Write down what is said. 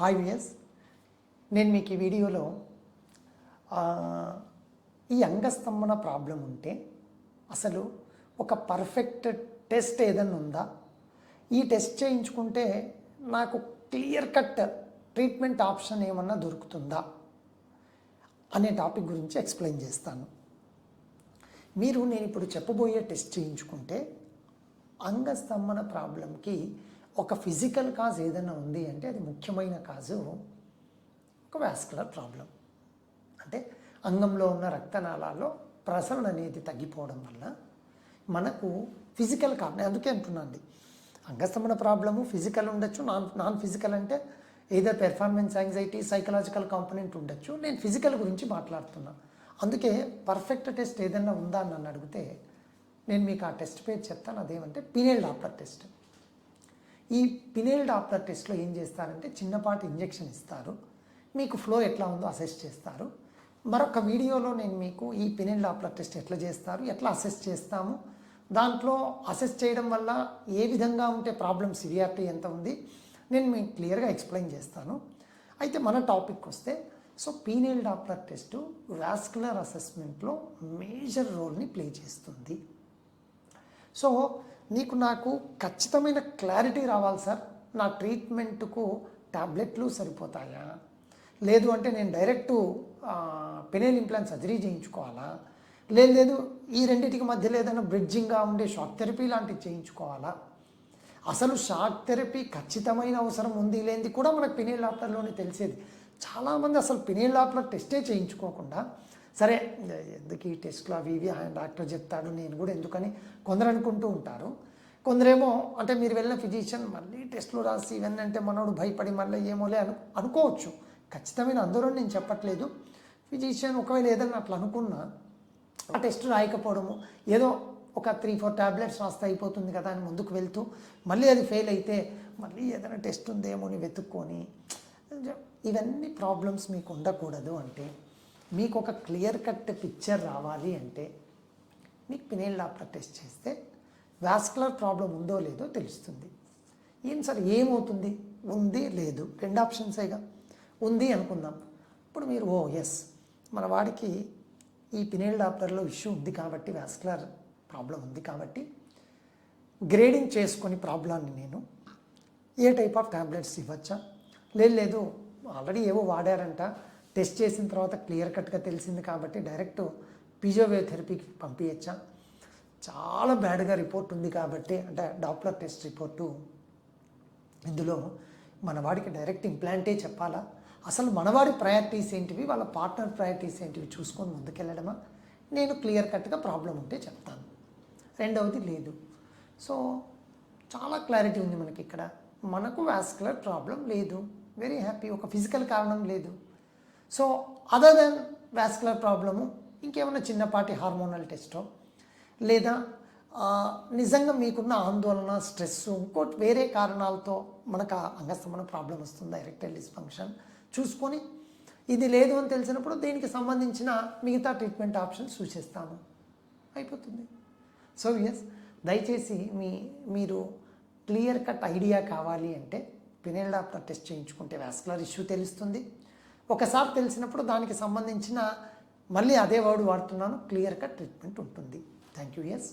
Hi వియస్ నేను మీకు ఈ వీడియోలో ఈ అంగస్తంభన ప్రాబ్లం ఉంటే అసలు ఒక పర్ఫెక్ట్ టెస్ట్ ఏదైనా ఉందా? ఈ టెస్ట్ చేయించుకుంటే నాకు క్లియర్ కట్ ట్రీట్మెంట్ ఆప్షన్ ఏమన్నా దొరుకుతుందా? అనే టాపిక్ గురించి ఎక్స్ప్లెయిన్ చేస్తాను. మీరు నేను ఇప్పుడు చెప్పబోయే టెస్ట్ చేయించుకుంటే అంగస్తంభన ప్రాబ్లంకి ఒక ఫిజికల్ కాజ్ ఏదైనా ఉంది అంటే అది ముఖ్యమైన కాజు ఒక వాస్కులర్ ప్రాబ్లం. అంటే అంగంలో ఉన్న రక్తనాళాల్లో ప్రసరణ అనేది తగ్గిపోవడం వల్ల మనకు ఫిజికల్ కారణం అందుకే అంటున్నాండి అంగస్తమణ ప్రాబ్లము ఫిజికల్ ఉండొచ్చు నాన్ నాన్ ఫిజికల్ అంటే ఏదో పెర్ఫార్మెన్స్ యాంగ్జైటీ సైకలాజికల్ కాంపనెంట్ ఉండొచ్చు. నేను ఫిజికల్ గురించి మాట్లాడుతున్నా. అందుకే పర్ఫెక్ట్ టెస్ట్ ఏదైనా ఉందా అని నన్ను అడిగితే నేను మీకు ఆ టెస్ట్ పేరు చెప్తాను. అదేమంటే పీరియడ్ డాప్లర్ టెస్ట్. ఈ పినేల్ డాప్లర్ టెస్ట్లో ఏం చేస్తారంటే చిన్నపాటి ఇంజెక్షన్ ఇస్తారు. మీకు ఫ్లో ఎట్లా ఉందో అసెస్ చేస్తారు. మరొక వీడియోలో నేను మీకు ఈ పినేల్ డాప్లర్ టెస్ట్ ఎట్లా చేస్తారు ఎట్లా అసెస్ చేస్తాము దాంట్లో అసెస్ చేయడం వల్ల ఏ విధంగా ఉంటే ప్రాబ్లం సివియారిటీ ఎంత ఉంది నేను మీకు క్లియర్గా ఎక్స్ప్లెయిన్ చేస్తాను. అయితే మన టాపిక్ వస్తే so penile doppler test vascular అసెస్మెంట్లో major రోల్ని ప్లే చేస్తుంది. సో నీకు నాకు ఖచ్చితమైన క్లారిటీ రావాలి సార్. నా ట్రీట్మెంట్కు టాబ్లెట్లు సరిపోతాయా? లేదు అంటే నేను డైరెక్ట్ పెనేల్ ఇంప్లాంట్ సర్జరీ చేయించుకోవాలా? లేదు లేదు ఈ రెండింటికి మధ్యలో ఏదైనా బ్రిడ్జింగ్గా ఉండే షాక్ థెరపీ లాంటివి చేయించుకోవాలా? అసలు షాక్ థెరపీ ఖచ్చితమైన అవసరం ఉంది లేనిది కూడా మనకు పినేల్ డాక్టర్లోనే తెలిసేది. చాలామంది అసలు పినేల్ డాక్టర్ టెస్టే చేయించుకోకుండా సరే ఎందుకు ఈ టెస్ట్లు అవి ఇవి? ఆయన డాక్టర్ చెప్తాడు నేను కూడా ఎందుకని? కొందరు అనుకుంటూ ఉంటారు. కొందరేమో అంటే మీరు వెళ్ళిన ఫిజిషియన్ మళ్ళీ టెస్ట్లు రాసి ఇవన్నీ అంటే మనోడు భయపడి మళ్ళీ ఏమోలే అను అనుకోవచ్చు. ఖచ్చితమైన అందరూ నేను చెప్పట్లేదు. ఫిజిషియన్ ఒకవేళ ఏదన్నా అట్లా అనుకున్నా ఆ టెస్ట్ రాయకపోవడము ఏదో ఒక త్రీ ఫోర్ ట్యాబ్లెట్స్ రాస్తే అయిపోతుంది కదా అని ముందుకు వెళ్తూ మళ్ళీ అది ఫెయిల్ అయితే మళ్ళీ ఏదైనా టెస్ట్ ఉందేమో అని వెతుక్కొని ఇవన్నీ ప్రాబ్లమ్స్ మీకు ఉండకూడదు అంటే మీకు ఒక క్లియర్ కట్ పిక్చర్ రావాలి అంటే మీకు పినేల్ డాప్లర్ టెస్ట్ చేస్తే వాస్కులర్ ప్రాబ్లం ఉందో లేదో తెలుస్తుంది. ఏం సార్ ఏమవుతుంది? ఉంది లేదు. రెండు ఆప్షన్సేగా ఉంది అనుకుందాం. ఇప్పుడు మీరు ఓ ఎస్. మన వాడికి ఈ పినేల్ డాప్లర్లో ఇష్యూ ఉంది కాబట్టి వాస్కులర్ ప్రాబ్లం ఉంది కాబట్టి గ్రేడింగ్ చేసుకొని ప్రాబ్లాన్ని నేను ఏ టైప్ ఆఫ్ ట్యాబ్లెట్స్ ఇవ్వచ్చా? లేదు లేదు. ఆల్రెడీ ఏవో వాడారంట. టెస్ట్ చేసిన తర్వాత క్లియర్ కట్గా తెలిసింది కాబట్టి డైరెక్ట్ పిజోవేవ్ థెరపీకి పంపించచ్చా చాలా బ్యాడ్గా రిపోర్ట్ ఉంది కాబట్టి అంటే డాప్లర్ టెస్ట్ రిపోర్టు ఇందులో మన వాడికి డైరెక్ట్ ఇంప్లాంటే చెప్పాలా. అసలు మనవాడి ప్రయారిటీస్ ఏంటివి వాళ్ళ పార్ట్నర్ ప్రయారిటీస్ ఏంటివి చూసుకొని ముందుకెళ్ళడమా. నేను క్లియర్ కట్గా ప్రాబ్లం ఉంటే చెప్తాను. రెండవది లేదు. సో చాలా క్లారిటీ ఉంది మనకి ఇక్కడ. మనకు వాస్కులర్ ప్రాబ్లం లేదు. Very happy. ఒక ఫిజికల్ కారణం లేదు. So other than vascular problem ఇంకేమైనా చిన్నపాటి హార్మోనల్ టెస్టో లేదా నిజంగా మీకున్న ఆందోళన స్ట్రెస్ ఇంకోటి వేరే కారణాలతో మనకు ఆ అంగస్తమన ప్రాబ్లం వస్తుంది? ఎరెక్టైల్ డిస్ఫంక్షన్ చూసుకొని ఇది లేదు అని తెలిసినప్పుడు దీనికి సంబంధించిన మిగతా ట్రీట్మెంట్ ఆప్షన్ సూచిస్తాము అయిపోతుంది. సో ఎస్ దయచేసి మీ మీరు క్లియర్ కట్ ఐడియా కావాలి అంటే పినేల్ డాక్టర్ టెస్ట్ చేయించుకుంటే వాస్కులర్ ఇష్యూ తెలుస్తుంది. ఒకసారి తెలిసినప్పుడు దానికి సంబంధించిన మళ్ళీ అదే వర్డ్ వాడుతున్నాను. క్లియర్ కట్ ట్రీట్మెంట్ ఉంటుంది. Thank you yes